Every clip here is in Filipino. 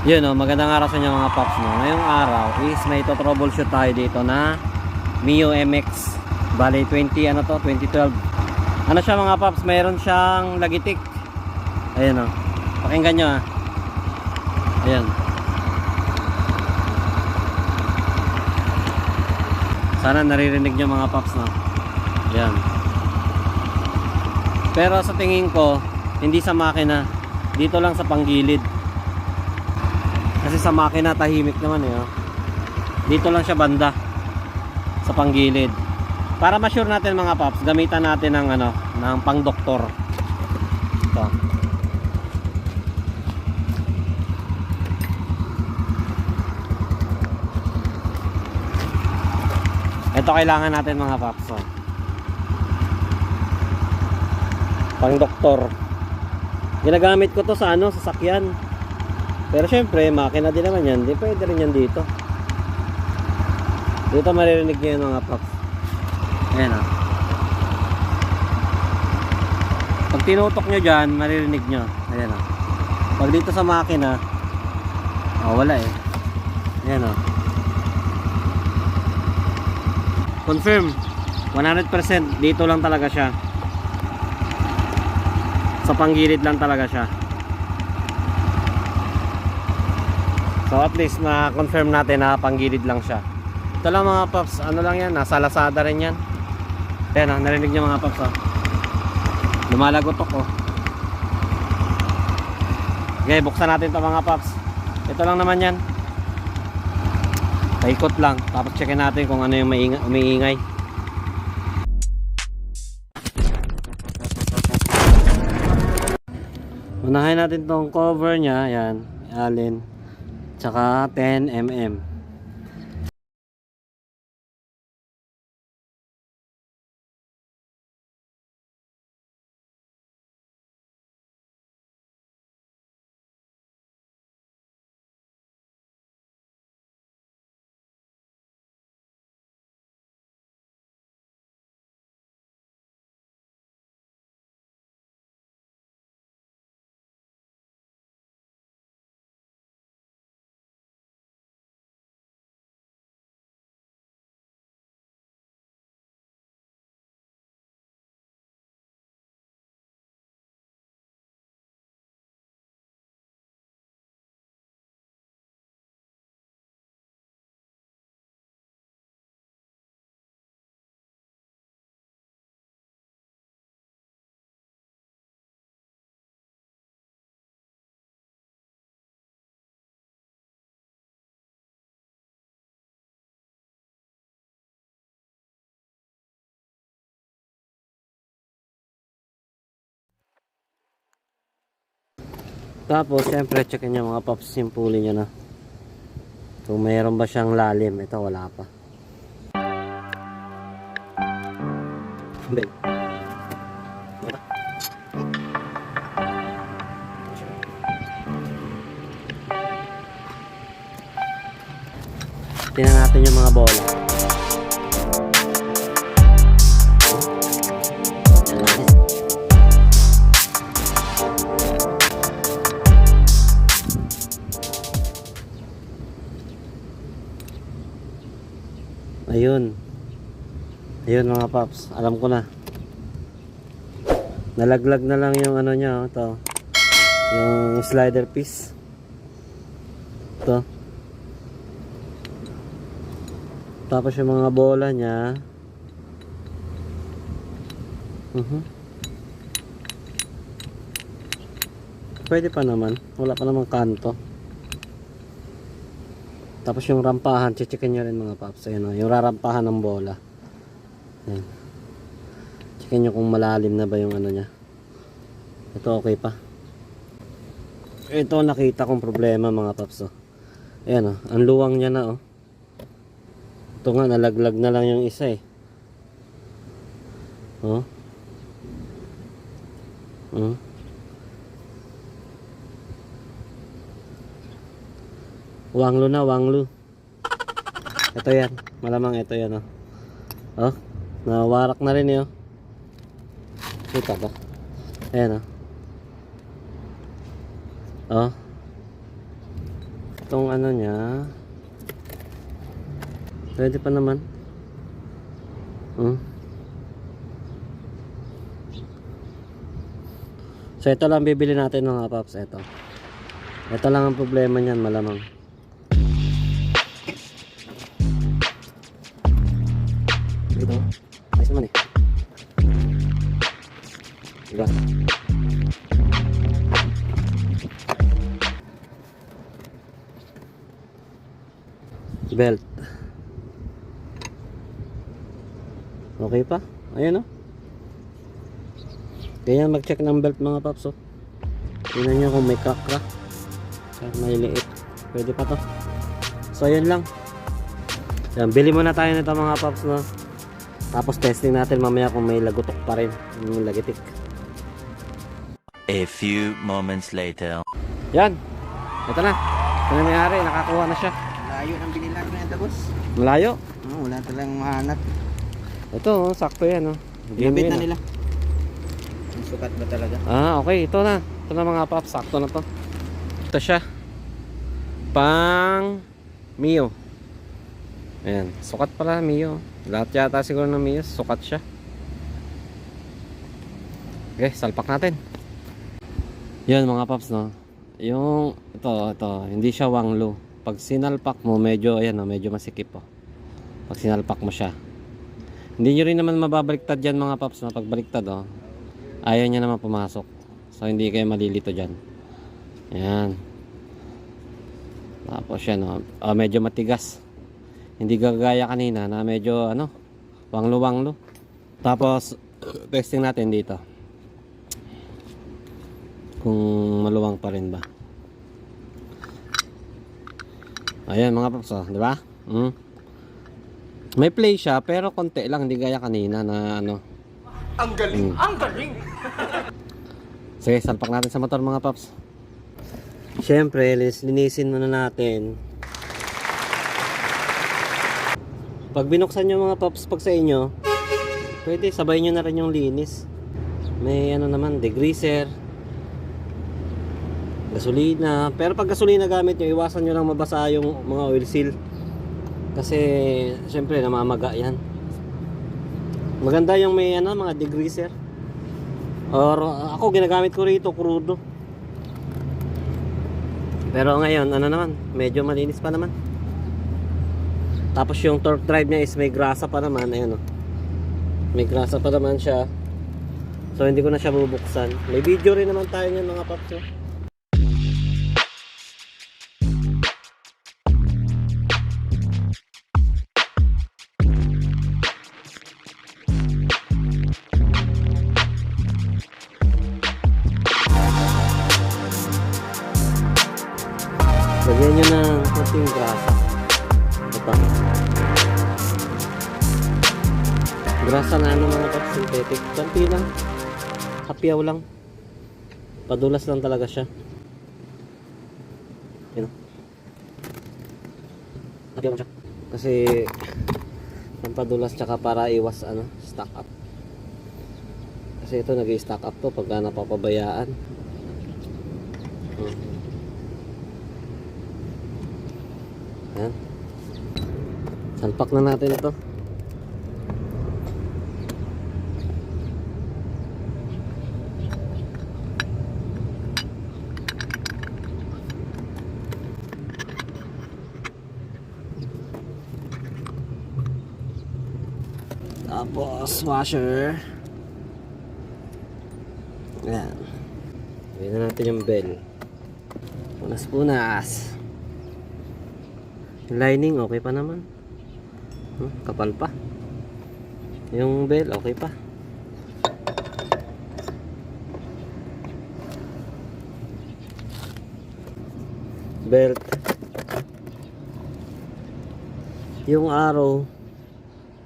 Yun o, magandang araw sa inyo mga paps no. Ngayong araw is may to troubleshoot tayo dito na Mio MX Bali 20 ano to, 2012 Ano siya mga paps, mayroon siyang lagitik. Ayan o, pakinggan nyo ah. Ayan. Sana naririnig nyo mga paps no? Ayan. Pero sa tingin ko, hindi sa makina. Dito lang sa panggilid kasi sa makina tahimik naman eh. oh. Dito lang siya banda sa panggilid. Para ma-sure natin mga paps, gamitan natin ng ano, ng pang-doktor. Ito. Ito kailangan natin mga paps. Oh. Pang-doktor. Ginagamit ko to sa ano, sa sakyan. Pero syempre, makina din naman yan. Di pwede rin yan dito. Dito maririnig nyo yung mga paps. Ayan ah. Pag tinutok nyo dyan, maririnig nyo. Ayan ah. Pag dito sa makina, oh, wala eh. Ayan ah. Confirm. 100% dito lang talaga siya. Sa panggilid lang talaga siya. So at least na-confirm natin na panggilid lang siya. Ito lang mga paps, ano lang yan, nasa Lazada rin yan. Ayan ah, narinig niyo mga paps oh. Lumalagotok oh. Okay, buksan natin to mga paps. Ito lang naman yan. Paikot lang, tapos checkin natin kung ano yung umiingay. Unahin natin tong cover niya, yan, alin. Tsaka 10mm. Tapos, syempre, checkin nyo mga paps yung pulley nyo na. Kung mayroon ba siyang lalim. Ito, wala pa. Bel. Tingnan natin yung mga bola. Ayun. Ayun mga paps, alam ko na. Nalaglag na lang yung ano niya, oh, to. Yung slider piece. To. Tapos yung mga bola niya. Mhm. Pwede pa naman. Wala pa namang kanto. Tapos yung rampahan, checkin nyo rin mga paps. Ayan o, yung rarampahan ng bola. Ayan. Checkin nyo kung malalim na ba yung ano niya. Ito okay pa. Ito nakita kong problema mga paps. Oh. Ayan o, ang luwang niya na oh. Ito nga, nalaglag na lang yung isa eh. Oh. Oh. Wanglo na, wanglo. Ito yan. Malamang ito yan, oh. Oh, nawarak na rin, eh, oh. Kita ba? Ayan, oh. Oh. Itong ano niya. Pwede pa naman. Hmm. So ito lang bibili natin mga paps. Ito. Ito lang ang problema niyan malamang. Belt. Okay pa? Ayan o. Ganyan mag-check ng belt mga paps oh. Tingnan nyo kung may crack. Kahit maliliit. Pwede pa to. So ayan lang. Yan, bili muna tayo nito mga paps no. Tapos testing natin mamaya kung may lagutok pa rin. Yung lagitik. A few moments later. Yan. Ito na. Ito na may-ari. Nakakuha na siya. Layo ng binilang na ito, boss. Malayo. Oh, wala talang mahanap. Ito, oh, sakto yan. Oh. Ginabit Yun, na nila. Ang sukat ba talaga? Ah, okay. Ito na. Ito na mga paps. Sakto na to. Ito siya. Pang Mio. Ayan. Sukat pala Mio. Lahat yata siguro ng Mio. Sukat siya. Okay, salpak natin. Yan mga paps no. Yung ito, ito. Hindi siya wanglo. Pag sinalpak mo, medyo, ayan o, medyo masikip po. Pag sinalpak mo siya. Hindi nyo rin naman mababaliktad yan mga paps na pagbaliktad oh. Ayaw niya naman pumasok. So hindi kayo malilito dyan. Ayan. Tapos yan oh. Ah, medyo matigas. Hindi gagaya kanina na medyo ano, wanglo-wanglo. Tapos testing natin dito. Kung maluwang pa rin ba. Ayan mga paps oh, di ba? Mm. May play siya pero konti lang, hindi gaya kanina na ano. Ang galing, ang galing. Sige, salpak natin sa motor mga paps. Siyempre, linisin muna natin. Pag binuksan nyo mga paps pag sa inyo, pwede sabay nyo na rin yung linis. May ano naman, degreaser, gasolina. Pero pag gasolina gamit nyo, iwasan nyo lang mabasa yung mga oil seal. Kasi, syempre, namamaga yan. Maganda yung may ano, mga degreaser. Or, ako ginagamit ko rito, crudo. Pero ngayon, ano naman, medyo malinis pa naman. Tapos yung torque drive niya is may grasa pa naman, ayan oh. May grasa pa naman siya. So hindi ko na siya bubuksan. May video rin naman tayo niyan mga paps. Lagyan nyo ng konting grasa. Ito. Grasa na ano mga paps, synthetic. Kanti lang. Hapyaw lang. Padulas lang talaga siya. Yun. o. Hapyaw siya. Kasi ang padulas tsaka para iwas ano, stock up. Kasi ito nag-stock up to pagka napapabayaan. Hmm. Yan. Salpak na natin ito. Tapos washer. Yan. Gawin na natin yung bell. Punas-punas. Yung lining okay pa naman. Hmm, kapal pa. Yung bell okay pa. Belt. Yung arrow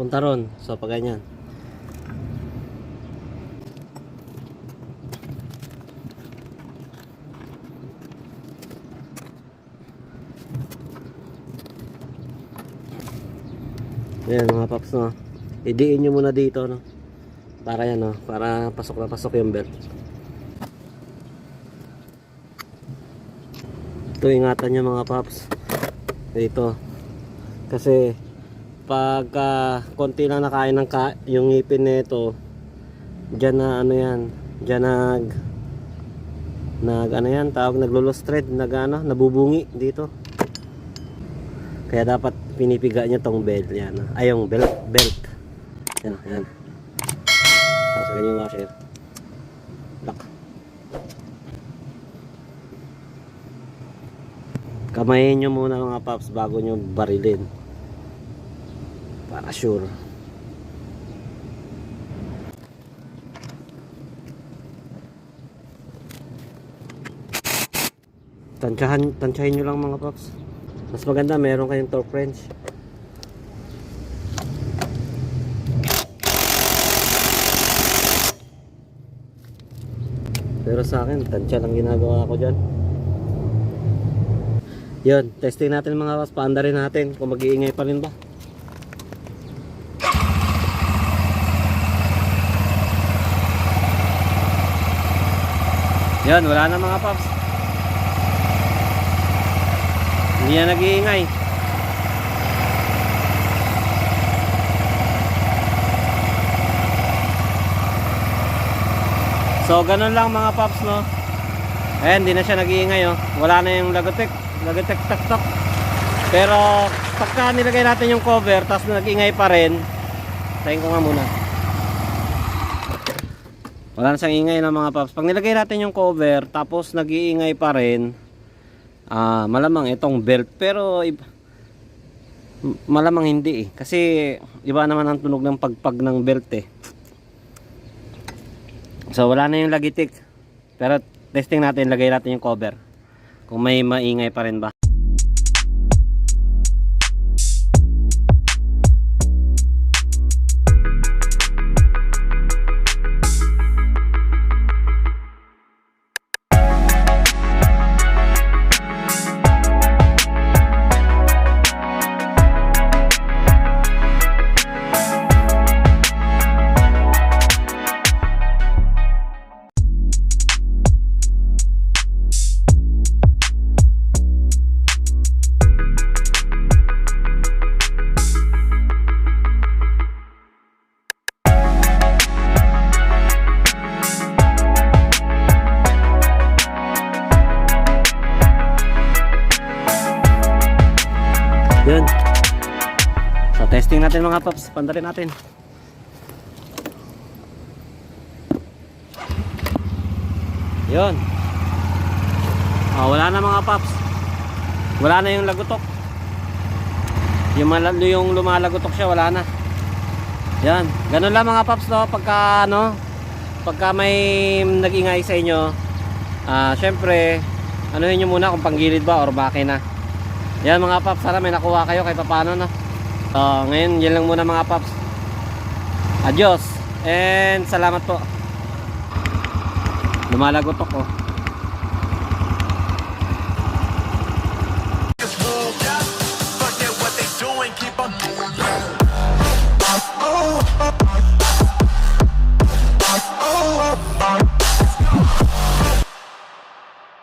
punta ron. So pag ganyan. Ayan mga paps no. Idiin nyo muna dito no. Para yan no. Para pasok na pasok yung belt. Ito ingatan nyo mga paps. Dito. Kasi pagka konti lang nakain ng ka, yung ngipin nito, diyan na ano yan, diyan nag nag ano yan, tawag naglulos thread, nag ano, nabubungi dito. Kaya dapat pinipiga niya tong belt yan. Ay yung belt, belt. Yan, yan. Tapos ganyan yung washer. Lock. Kamayin nyo muna mga paps bago nyo barilin. Para sure. Tansyahan, tansyahin nyo lang mga paps. Mas maganda meron kayong torque wrench. Pero sa akin, tansya lang ginagawa ko dyan. Yun, testing natin mga paps. Paanda rin natin kung mag-iingay pa rin ba. Yun, wala na mga paps. Hindi na nag-iingay. So, ganun lang mga paps, no? Ayan, hindi na siya nag-iingay, oh. Wala na yung lagotek. Lagotek, tak, tak. Pero, pagka nilagay natin yung cover, tapos nag-iingay pa rin, tayin ko nga muna. Wala na siyang ingay ng mga paps. Pag nilagay natin yung cover, tapos nag-iingay pa rin, ah, malamang itong belt. Pero, malamang hindi eh. Kasi, iba naman ang tunog ng pagpag ng belt eh. So, wala na yung lagitik. Pero, testing natin, lagay natin yung cover. Kung may maingay pa rin ba. Mga paps. Pandarin natin. Yun. Ah, wala na mga paps. Wala na yung lagutok. Yung, yung lumalagutok siya, wala na. Yan. Ganun lang mga paps, no? Pagka, ano, pagka may nag-ingay sa inyo, ah, syempre, ano nyo muna kung panggilid ba or makina. Yan mga paps, sana may nakuha kayo kahit paano na. So, ngayon, yan lang muna mga paps. Adios. And salamat po. Lumalagot ako.